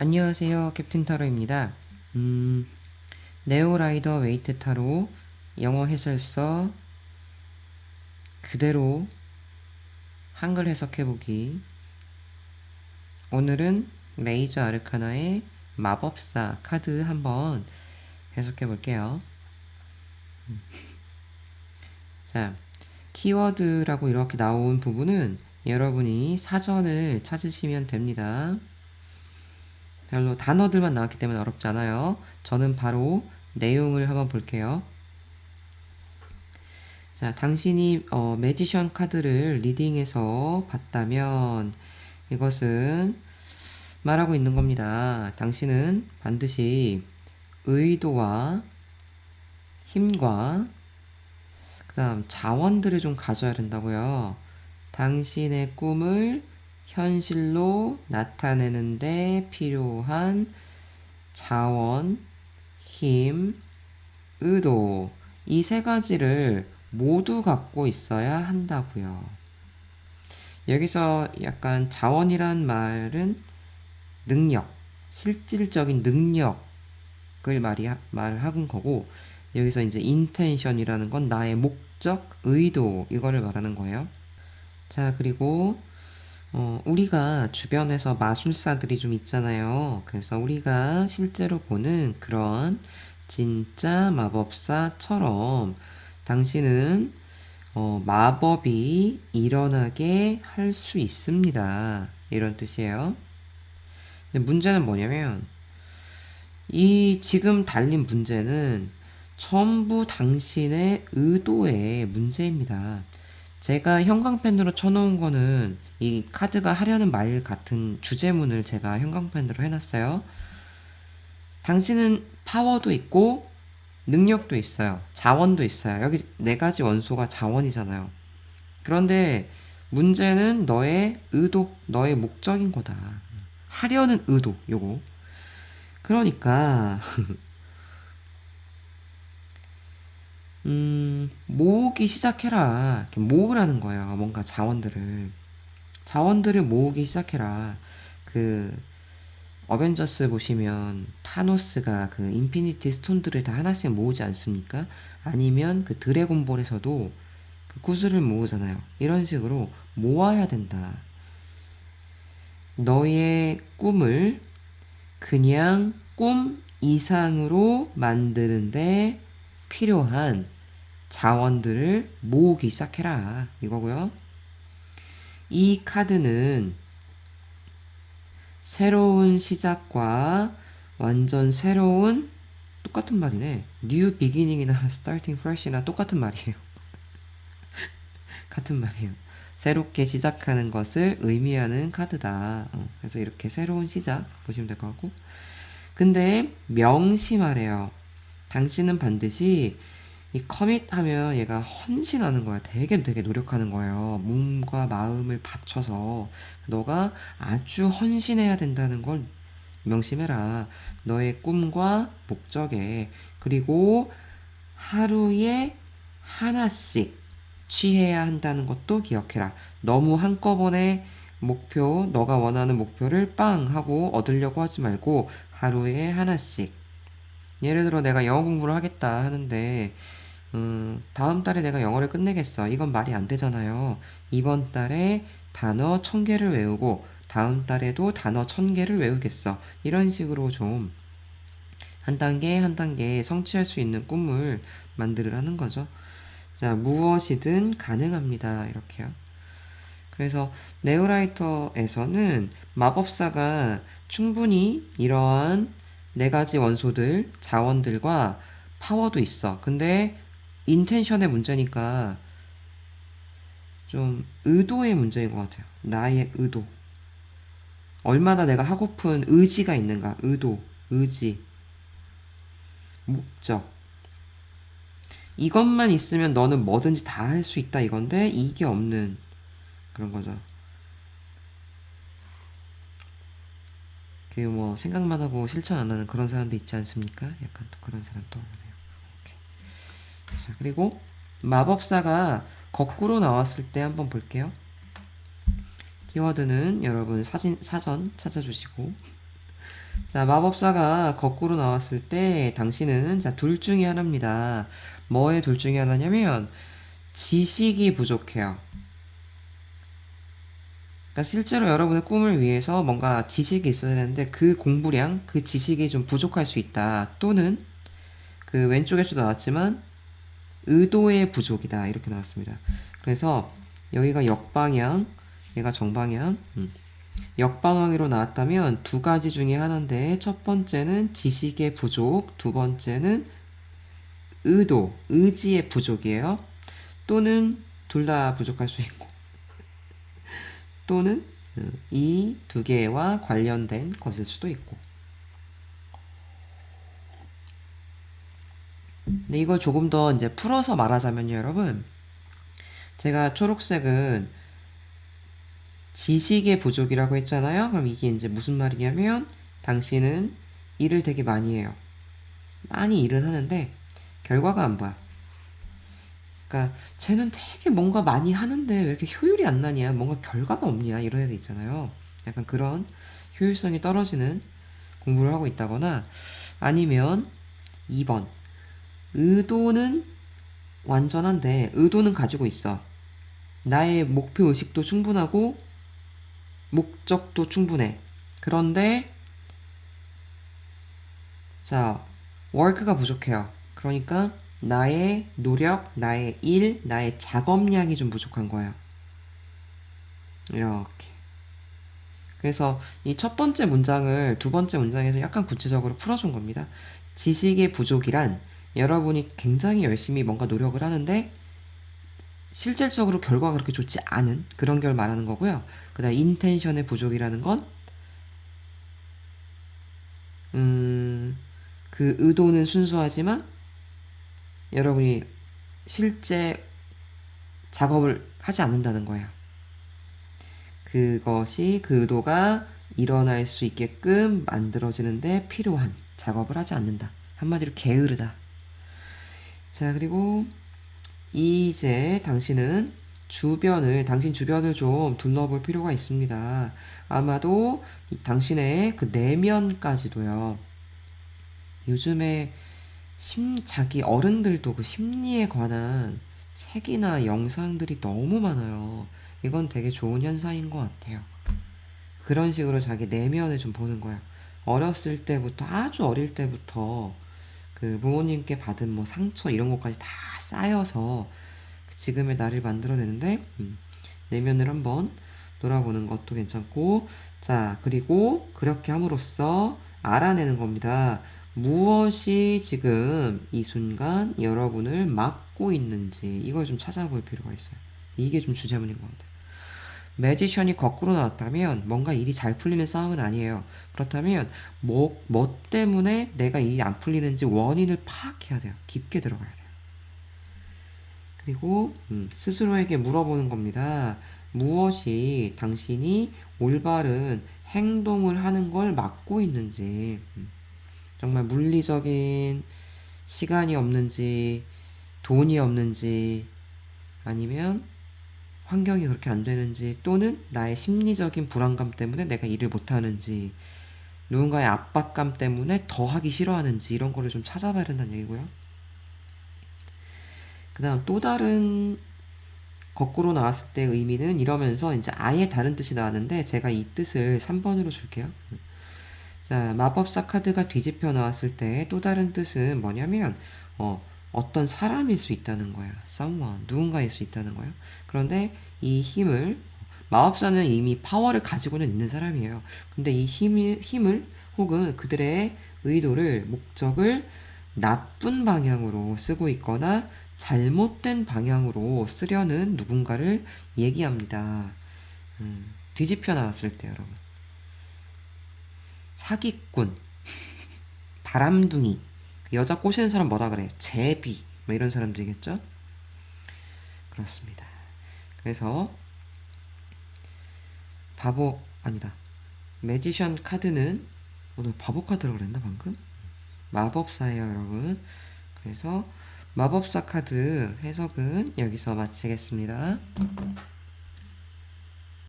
안녕하세요. 캡틴 타로입니다. 음, 네오라이더 웨이트 타로 영어 해설서 그대로 한글 해석해보기. 오늘은 메이저 아르카나의 마법사 카드 한번 해석해볼게요. 음. 자, 키워드라고 이렇게 나온 부분은 여러분이 사전을 찾으시면 됩니다. 별로 단어들만 나왔기 때문에 어렵지 않아요. 저는 바로 내용을 한번 볼게요. 자, 당신이 어, 매지션 카드를 리딩해서 봤다면 이것은 말하고 있는 겁니다. 당신은 반드시 의도와 힘과 그다음 자원들을 좀 가져야 된다고요. 당신의 꿈을 현실로 나타내는데 필요한 자원, 힘, 의도 이 세 가지를 모두 갖고 있어야 한다고요. 여기서 약간 자원이란 말은 능력, 실질적인 능력을 말이 말을 하는 거고 여기서 이제 인텐션이라는 건 나의 목적, 의도 이거를 말하는 거예요. 자, 그리고 어, 우리가 주변에서 마술사들이 좀 있잖아요. 그래서 우리가 실제로 보는 그런 진짜 마법사처럼 당신은 어, 마법이 일어나게 할 수 있습니다. 이런 뜻이에요. 근데 문제는 뭐냐면 이 지금 달린 문제는 전부 당신의 의도의 문제입니다. 제가 형광펜으로 쳐놓은 거는 이 카드가 하려는 말 같은 주제문을 제가 형광펜으로 해놨어요. 당신은 파워도 있고 능력도 있어요. 자원도 있어요. 여기 네 가지 원소가 자원이잖아요. 그런데 문제는 너의 의도, 너의 목적인 거다. 하려는 의도, 요거. 그러니까 음, 모으기 시작해라. 모으라는 거예요. 뭔가 자원들을. 자원들을 모으기 시작해라. 그, 어벤져스 보시면 타노스가 그 인피니티 스톤들을 다 하나씩 모으지 않습니까? 아니면 그 드래곤볼에서도 그 구슬을 모으잖아요. 이런 식으로 모아야 된다. 너의 꿈을 그냥 꿈 이상으로 만드는데 필요한 자원들을 모으기 시작해라. 이거고요. 이 카드는 새로운 시작과 완전 새로운 똑같은 말이네. new beginning이나 starting fresh이나 똑같은 말이에요. 같은 말이에요. 새롭게 시작하는 것을 의미하는 카드다. 어, 그래서 이렇게 새로운 시작 보시면 될 것 같고. 근데 명심하래요. 당신은 반드시 이 커밋 하면 얘가 헌신하는 거야. 되게 되게 노력하는 거예요. 몸과 마음을 바쳐서 너가 아주 헌신해야 된다는 걸 명심해라. 너의 꿈과 목적에 그리고 하루에 하나씩 취해야 한다는 것도 기억해라. 너무 한꺼번에 목표, 너가 원하는 목표를 빵 하고 얻으려고 하지 말고 하루에 하나씩. 예를 들어 내가 영어 공부를 하겠다 하는데 음, 다음 달에 내가 영어를 끝내겠어. 이건 말이 안 되잖아요. 이번 달에 단어 천 개를 외우고 다음 달에도 단어 천 개를 외우겠어. 이런 식으로 좀 한 단계 한 단계 성취할 수 있는 꿈을 만들으라는 거죠. 자, 무엇이든 가능합니다. 이렇게요. 그래서 네오라이터에서는 마법사가 충분히 이러한 네 가지 원소들, 자원들과 파워도 있어. 근데 인텐션의 문제니까 좀 의도의 문제인 것 같아요. 나의 의도. 얼마나 내가 하고픈 의지가 있는가. 의도, 의지, 목적. 이것만 있으면 너는 뭐든지 다 할 수 있다 이건데 이게 없는 그런 거죠. 그 뭐 생각만 하고 실천 안 하는 그런 사람도 있지 않습니까? 약간 또 그런 사람 떠오르네요. 오케이. 자 그리고 마법사가 거꾸로 나왔을 때 한번 볼게요. 키워드는 여러분 사진 사전 찾아주시고 자, 마법사가 거꾸로 나왔을 때 당신은 자, 둘 중에 하나입니다. 뭐의 둘 중에 하나냐면 지식이 부족해요. 그러니까 실제로 여러분의 꿈을 위해서 뭔가 지식이 있어야 되는데 그 공부량, 그 지식이 좀 부족할 수 있다. 또는 그 왼쪽에서도 나왔지만 의도의 부족이다. 이렇게 나왔습니다. 그래서 여기가 역방향, 얘가 정방향. 음. 역방향으로 나왔다면 두 가지 중에 하나인데 첫 번째는 지식의 부족, 두 번째는 의도, 의지의 부족이에요. 또는 둘 다 부족할 수 있고 또는 이 두 개와 관련된 것일 수도 있고 근데 이걸 조금 더 이제 풀어서 말하자면요, 여러분. 제가 초록색은 지식의 부족이라고 했잖아요. 그럼 이게 이제 무슨 말이냐면 당신은 일을 되게 많이 해요. 많이 일을 하는데 결과가 안 보여. 그러니까 쟤는 되게 뭔가 많이 하는데 왜 이렇게 효율이 안 나냐, 뭔가 결과가 없냐 이런 애들 있잖아요. 약간 그런 효율성이 떨어지는 공부를 하고 있다거나 아니면 2번 의도는 완전한데 의도는 가지고 있어. 나의 목표 의식도 충분하고 목적도 충분해. 그런데 자, 워크가 부족해요. 그러니까 나의 노력, 나의 일, 나의 작업량이 좀 부족한 거야. 이렇게. 그래서 이 첫 번째 문장을 두 번째 문장에서 약간 구체적으로 풀어준 겁니다. 지식의 부족이란 여러분이 굉장히 열심히 뭔가 노력을 하는데 실질적으로 결과가 그렇게 좋지 않은 그런 걸 말하는 거고요. 그 다음 인텐션의 부족이라는 건 음, 그 의도는 순수하지만 여러분이 실제 작업을 하지 않는다는 거예요. 그것이 그 의도가 일어날 수 있게끔 만들어지는데 필요한 작업을 하지 않는다. 한마디로 게으르다. 자, 그리고 이제 당신은 주변을, 당신 주변을 좀 둘러볼 필요가 있습니다. 아마도 이 당신의 그 내면까지도요. 요즘에 심, 자기 어른들도 그 심리에 관한 책이나 영상들이 너무 많아요. 이건 되게 좋은 현상인 것 같아요. 그런 식으로 자기 내면을 좀 보는 거야. 어렸을 때부터, 아주 어릴 때부터 그 부모님께 받은 뭐 상처 이런 것까지 다 쌓여서 그 지금의 나를 만들어내는데 음, 내면을 한번 돌아보는 것도 괜찮고 자 그리고 그렇게 함으로써 알아내는 겁니다. 무엇이 지금 이 순간 여러분을 막고 있는지 이걸 좀 찾아볼 필요가 있어요. 이게 좀 주제문인 것 같아요. 매지션이 거꾸로 나왔다면 뭔가 일이 잘 풀리는 싸움은 아니에요. 그렇다면 뭐, 뭐 때문에 내가 일이 안 풀리는지 원인을 파악해야 돼요. 깊게 들어가야 돼요. 그리고 음, 스스로에게 물어보는 겁니다. 무엇이 당신이 올바른 행동을 하는 걸 막고 있는지 음, 정말 물리적인 시간이 없는지 돈이 없는지 아니면 환경이 그렇게 안 되는지 또는 나의 심리적인 불안감 때문에 내가 일을 못 하는지 누군가의 압박감 때문에 더 하기 싫어하는지 이런 거를 좀 찾아봐야 된다는 얘기고요. 그 다음 또 다른 거꾸로 나왔을 때 의미는 이러면서 이제 아예 다른 뜻이 나왔는데 제가 이 뜻을 3번으로 줄게요. 자, 마법사 카드가 뒤집혀 나왔을 때 또 다른 뜻은 뭐냐면 어, 어떤 사람일 수 있다는 거야. someone, 누군가일 수 있다는 거예요. 그런데 이 힘을 마법사는 이미 파워를 가지고는 있는 사람이에요. 근데 이 힘이, 힘을 혹은 그들의 의도를 목적을 나쁜 방향으로 쓰고 있거나 잘못된 방향으로 쓰려는 누군가를 얘기합니다. 음, 뒤집혀 나왔을 때 여러분. 사기꾼, 바람둥이, 여자 꼬시는 사람 뭐라 그래요? 제비, 뭐 이런 사람들이겠죠? 그렇습니다. 그래서 바보 아니다. 매지션 카드는 오늘 바보 카드라고 그랬나 방금? 마법사예요, 여러분. 그래서 마법사 카드 해석은 여기서 마치겠습니다.